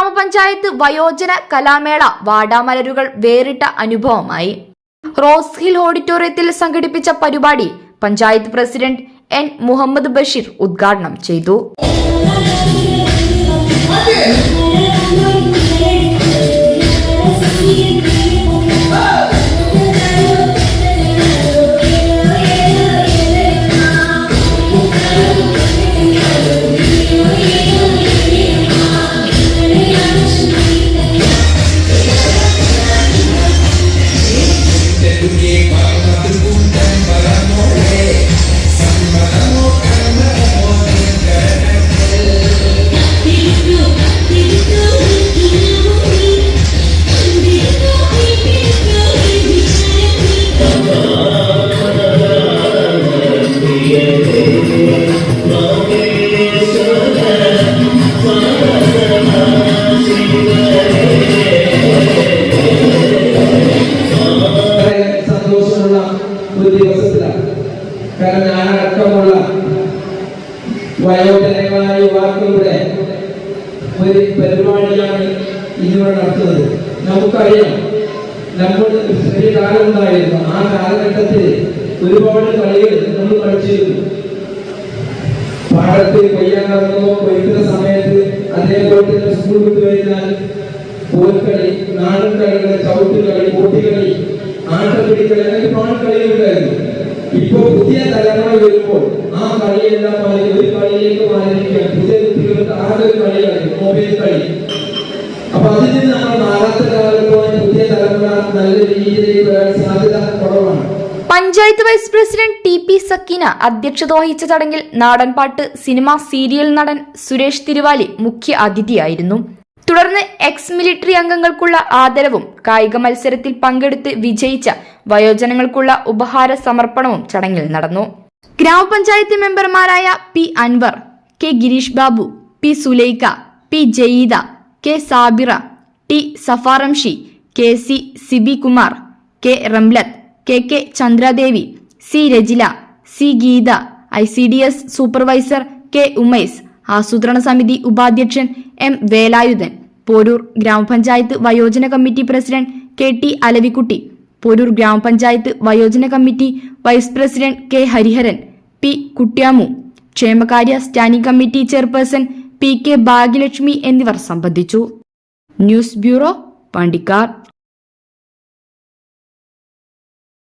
ഗ്രാമപഞ്ചായത്ത് വയോജന കലാമേള വാടാമലരുകൾ വേറിട്ട അനുഭവമായി. റോസ് ഹിൽ ഓഡിറ്റോറിയത്തിൽ സംഘടിപ്പിച്ച പരിപാടി പഞ്ചായത്ത് പ്രസിഡന്റ് എൻ മുഹമ്മദ് ബഷീർ ഉദ്ഘാടനം ചെയ്തു. ഒരു കാരണം ഞാനടക്കമുള്ള വയോജനങ്ങളായ യുവാക്കളുടെ ഒരു പരിപാടിയാണ് ഇന്നിവിടെ നടത്തുന്നത്. നമുക്കറിയാം നമ്മൾ ഒരു ചെറിയ കാലം ഉണ്ടായിരുന്നു ആ കാലഘട്ടത്തിൽ ഒരുപാട് കളികൾ നമ്മൾ കളിച്ചിരുന്നു. പാടത്ത് കൊയ്യാനിറങ്ങുമ്പോൾ കൊയ്ക്കുന്ന സമയത്ത് അതേപോലെ തന്നെ സ്കൂൾ വിട്ടു കഴിഞ്ഞാൽ പോൽക്കളി നാടൻ കളികൾ പുതിയ തലമുറ വരുമ്പോൾ ആ കളിയെല്ലാം മാറി ഒരു കളിയിലേക്ക് മാറിയിരിക്കുകയാണ്. പുതിയ കുട്ടികൾക്ക് ആകെ ഒരു കളിയാണ് മൊബൈൽ കളി. അപ്പൊ അതിൽ നിന്ന് നമ്മൾ മാറാത്ത കാലത്തോളം പുതിയ തലമുറ നല്ല രീതിയിൽ വരാൻ സാധ്യത കുറവാണ്. Panchayat vice president T P Sakeena അധ്യക്ഷത വഹിച്ച ചടങ്ങിൽ നാടൻപാട്ട് സിനിമ സീരിയൽ നടൻ സുരേഷ് തിരുവാലി മുഖ്യ അതിഥിയായിരുന്നു. തുടർന്ന് എക്സ് മിലിറ്ററി അംഗങ്ങൾക്കുള്ള ആദരവും കായിക മത്സരത്തിൽ പങ്കെടുത്ത് വിജയിച്ച വയോജനങ്ങൾക്കുള്ള ഉപഹാര സമർപ്പണവും ചടങ്ങിൽ നടന്നു. ഗ്രാമപഞ്ചായത്ത് മെമ്പർമാരായ P Anwar K Girish Babu P Sulaikha P Jayeeda K Sabira T Safaramshi K C Siby Kumar K Ramlath K K Chandradevi C Rajila C Geetha I C D S supervisor K Umesh ആസൂത്രണ സമിതി ഉപാധ്യക്ഷൻ M Velayudhan Poroor ഗ്രാമപഞ്ചായത്ത് വയോജന committee president K T Alavikutty Porur ഗ്രാമപഞ്ചായത്ത് വയോജന committee vice president K Hariharan P Kuttyamu ക്ഷേമകാര്യ standing committee chairperson P K Bhagyalakshmi എന്നിവർ സംബന്ധിച്ചു. News bureau Pandikkad